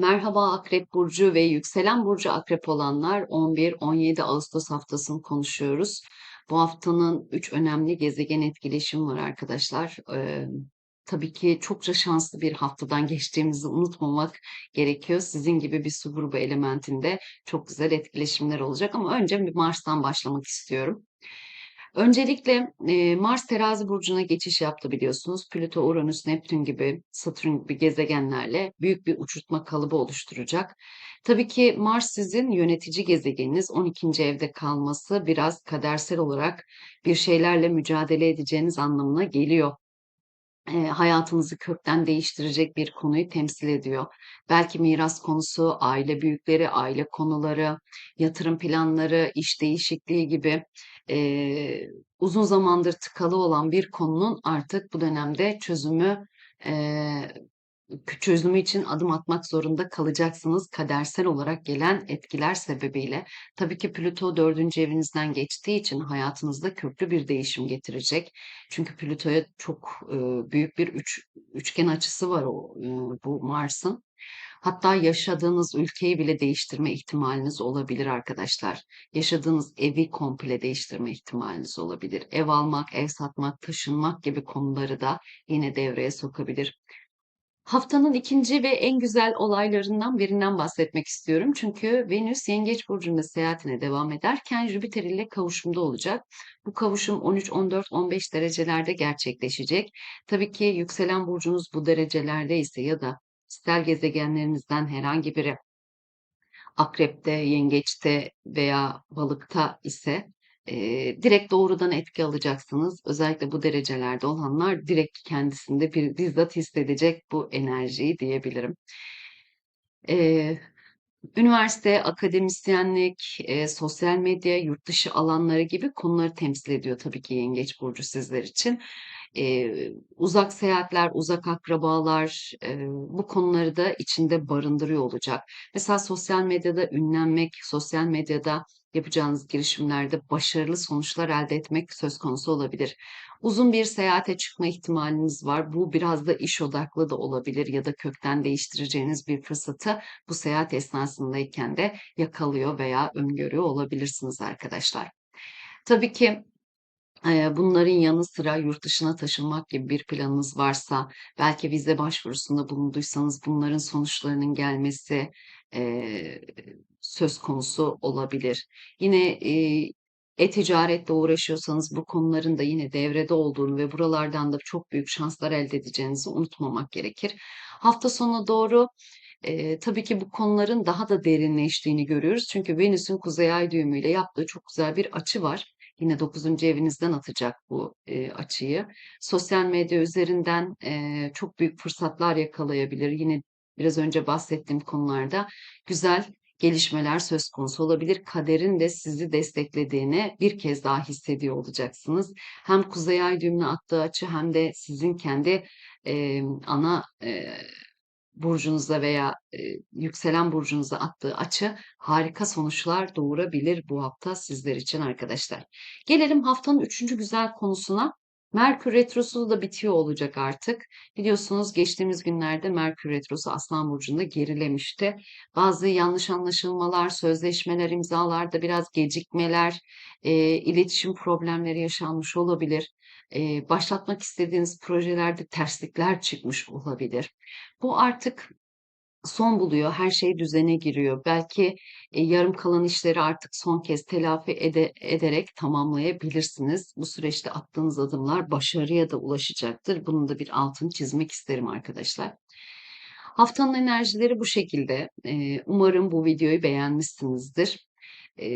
Merhaba Akrep Burcu ve yükselen burcu Akrep olanlar 11-17 Ağustos haftasını konuşuyoruz. Bu haftanın 3 önemli gezegen etkileşimi var arkadaşlar. Ee, tabii ki çokça şanslı bir haftadan geçtiğimizi unutmamak gerekiyor. Sizin gibi bir su grubu elementinde çok güzel etkileşimler olacak ama önce bir Mars'tan başlamak istiyorum. Öncelikle e, Mars terazi burcuna geçiş yaptı biliyorsunuz. Plüto, Uranüs, Neptün gibi, Satürn gibi gezegenlerle büyük bir uçurtma kalıbı oluşturacak. Tabii ki Mars sizin yönetici gezegeniniz. 12. evde kalması biraz kadersel olarak bir şeylerle mücadele edeceğiniz anlamına geliyor e, hayatınızı kökten değiştirecek bir konuyu temsil ediyor. Belki miras konusu, aile büyükleri, aile konuları, yatırım planları, iş değişikliği gibi e, uzun zamandır tıkalı olan bir konunun artık bu dönemde çözümü e, çözümü için adım atmak zorunda kalacaksınız kadersel olarak gelen etkiler sebebiyle. Tabii ki Plüto dördüncü evinizden geçtiği için hayatınızda köklü bir değişim getirecek. Çünkü Plüto'ya çok e, büyük bir üç, üçgen açısı var o e, bu Mars'ın. Hatta yaşadığınız ülkeyi bile değiştirme ihtimaliniz olabilir arkadaşlar. Yaşadığınız evi komple değiştirme ihtimaliniz olabilir. Ev almak, ev satmak, taşınmak gibi konuları da yine devreye sokabilir. Haftanın ikinci ve en güzel olaylarından birinden bahsetmek istiyorum. Çünkü Venüs Yengeç Burcu'nda seyahatine devam ederken Jüpiter ile kavuşumda olacak. Bu kavuşum 13, 14, 15 derecelerde gerçekleşecek. Tabii ki yükselen burcunuz bu derecelerde ise ya da stel gezegenlerinizden herhangi biri akrepte, yengeçte veya balıkta ise e, direkt doğrudan etki alacaksınız. Özellikle bu derecelerde olanlar direkt kendisinde bir bizzat hissedecek bu enerjiyi diyebilirim. E, üniversite, akademisyenlik, e, sosyal medya, yurt dışı alanları gibi konuları temsil ediyor tabii ki Yengeç Burcu sizler için. E, uzak seyahatler, uzak akrabalar e, bu konuları da içinde barındırıyor olacak. Mesela sosyal medyada ünlenmek, sosyal medyada yapacağınız girişimlerde başarılı sonuçlar elde etmek söz konusu olabilir. Uzun bir seyahate çıkma ihtimaliniz var. Bu biraz da iş odaklı da olabilir ya da kökten değiştireceğiniz bir fırsatı bu seyahat esnasındayken de yakalıyor veya öngörüyor olabilirsiniz arkadaşlar. Tabii ki Bunların yanı sıra yurt dışına taşınmak gibi bir planınız varsa, belki vize başvurusunda bulunduysanız bunların sonuçlarının gelmesi söz konusu olabilir. Yine e-ticaretle uğraşıyorsanız bu konuların da yine devrede olduğunu ve buralardan da çok büyük şanslar elde edeceğinizi unutmamak gerekir. Hafta sonuna doğru e, tabii ki bu konuların daha da derinleştiğini görüyoruz. Çünkü Venüs'ün kuzey ay düğümüyle yaptığı çok güzel bir açı var. Yine 9. evinizden atacak bu e, açıyı. Sosyal medya üzerinden e, çok büyük fırsatlar yakalayabilir. Yine biraz önce bahsettiğim konularda güzel gelişmeler söz konusu olabilir. Kaderin de sizi desteklediğini bir kez daha hissediyor olacaksınız. Hem Kuzey Ay düğümüne attığı açı hem de sizin kendi e, ana e, burcunuza veya e, yükselen burcunuza attığı açı harika sonuçlar doğurabilir bu hafta sizler için arkadaşlar. Gelelim haftanın üçüncü güzel konusuna. Merkür Retrosu da bitiyor olacak artık. Biliyorsunuz geçtiğimiz günlerde Merkür Retrosu Aslan Burcu'nda gerilemişti. Bazı yanlış anlaşılmalar, sözleşmeler, imzalarda biraz gecikmeler, e, iletişim problemleri yaşanmış olabilir. E, başlatmak istediğiniz projelerde terslikler çıkmış olabilir. Bu artık son buluyor, her şey düzene giriyor. Belki e, yarım kalan işleri artık son kez telafi ede, ederek tamamlayabilirsiniz. Bu süreçte attığınız adımlar başarıya da ulaşacaktır. Bunun da bir altını çizmek isterim arkadaşlar. Haftanın enerjileri bu şekilde. E, umarım bu videoyu beğenmişsinizdir. E,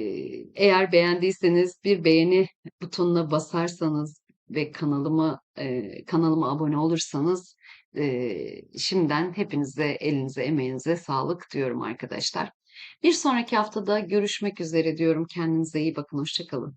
eğer beğendiyseniz bir beğeni butonuna basarsanız ve kanalıma e, kanalıma abone olursanız şimdiden hepinize elinize emeğinize sağlık diyorum arkadaşlar. Bir sonraki haftada görüşmek üzere diyorum. Kendinize iyi bakın. Hoşçakalın.